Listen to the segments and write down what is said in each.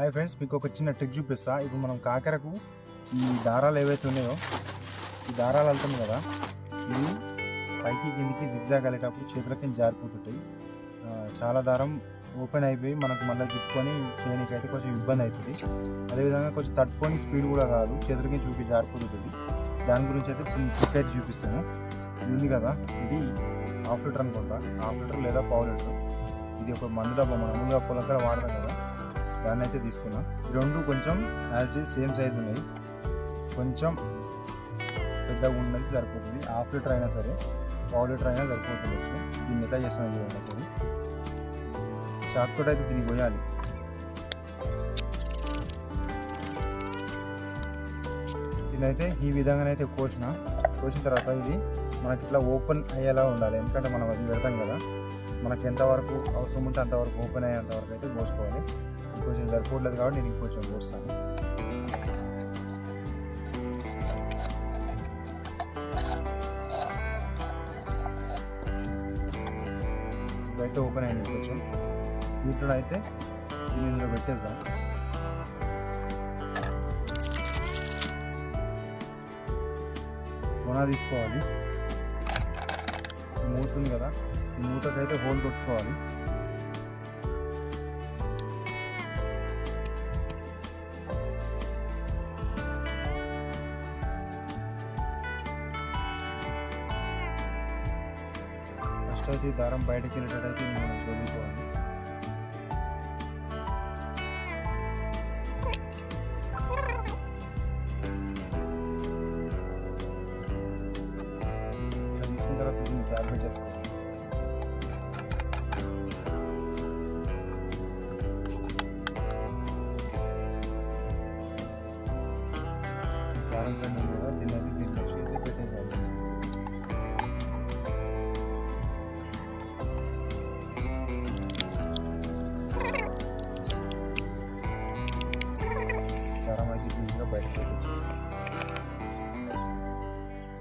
Hi friends మీకు ఒక చిన్న ట్రిక్ చూపిస్తా. ఇప్పుడు మనం కాకరకు ఈ దారాలు ఏవైతే ఉన్నాయో ఈ దారాలు వెళ్తాం కదా ఇది పైకి కిందికి జిగ్జాగ్ వెళ్ళేటప్పుడు చేతులకి జారిపోతుంటాయి. చాలా దారం ఓపెన్ అయిపోయి మనకు మళ్ళీ చుట్టుకొని చేయడానికి అయితే కొంచెం ఇబ్బంది అవుతుంది. అదేవిధంగా కొంచెం తట్టుకొని స్పీడ్ కూడా కాదు చేతులకి చూపి జారిపోతుంటుంది. దాని గురించి అయితే చిన్న ట్రిక్ అయితే చూపిస్తాను. ఇది ఉంది కదా ఇది హాఫ్ లీటర్ అనుకుంటా. హాఫ్ లీటర్ లేదా పావు లీటర్ ఇది ఒక మందు డబ్బా మనం. ముందుగా పొలకర వాడతాం కదా దాన్ని అయితే తీసుకున్నాం. ఈ రెండు కొంచెం యాజ్ ఇట్ సేమ్ సైజ్ ఉన్నాయి. కొంచెం పెద్దగా ఉన్నది సరిపోతుంది. హాఫ్ లీటర్ అయినా సరే పావు లీటర్ అయినా సరిపోతుంది. దీన్ని ఎట్లా చేస్తాను చూడండి సరే చాక్ అయితే దీన్ని పోయాలి దీనైతే ఈ విధంగానైతే కోసిన. కోసిన తర్వాత ఇది మనకి ఇట్లా ఓపెన్ అయ్యేలా ఉండాలి. ఎందుకంటే మనం అది పెడతాం కదా. మనకి ఎంతవరకు అవసరం ఉంటే అంతవరకు ఓపెన్ అయ్యేంతవరకు అయితే కోసుకోవాలి కొంచెం సరిపోవట్లేదు కాబట్టి నేను ఇంకొంచెం పోస్తాను ఇదైతే ఓపెన్ అయింది కొంచెం దీంట్లో అయితే దీనిలో పెట్టేద్దాం కొన తీసుకోవాలి మూతుంది కదా మూతకైతే హోల్ కొట్టుకోవాలి ఫస్ట్ అయితే ఈ దారం బయటకి వెళ్ళేటట్టయితే ఇది మనం చదువుకోవాలి ఇలా తీసుకున్న తర్వాత దీన్ని క్యాల్కులేట్ చేసుకోవాలి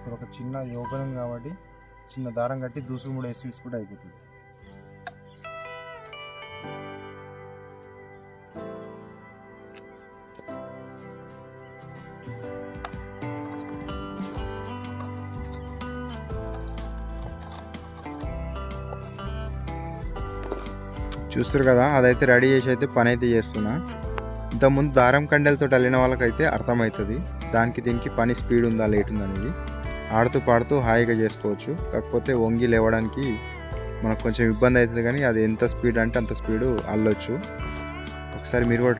ఇక్కడ ఒక చిన్న యోగనం కాబట్టి చిన్న దారం కట్టి దూసులు మూడు వేసి కూడా అయిపోతుంది. చూస్తారు కదా అదైతే రెడీ చేసి అయితే పని అయితే చేస్తున్నా. ఇంతకుముందు దారం కండెలతో వెళ్ళిన వాళ్ళకైతే అర్థమవుతుంది. దానికి దీనికి పని స్పీడ్ ఉందా లేట్ ఉందా అనేది. ఆడుతూ పాడుతూ హాయిగా చేసుకోవచ్చు. కాకపోతే వంగి లేవడానికి మనకు కొంచెం ఇబ్బంది అవుతుంది కానీ అది ఎంత స్పీడ్ అంటే అంత స్పీడు అల్లొచ్చు. ఒకసారి మీరు కూడా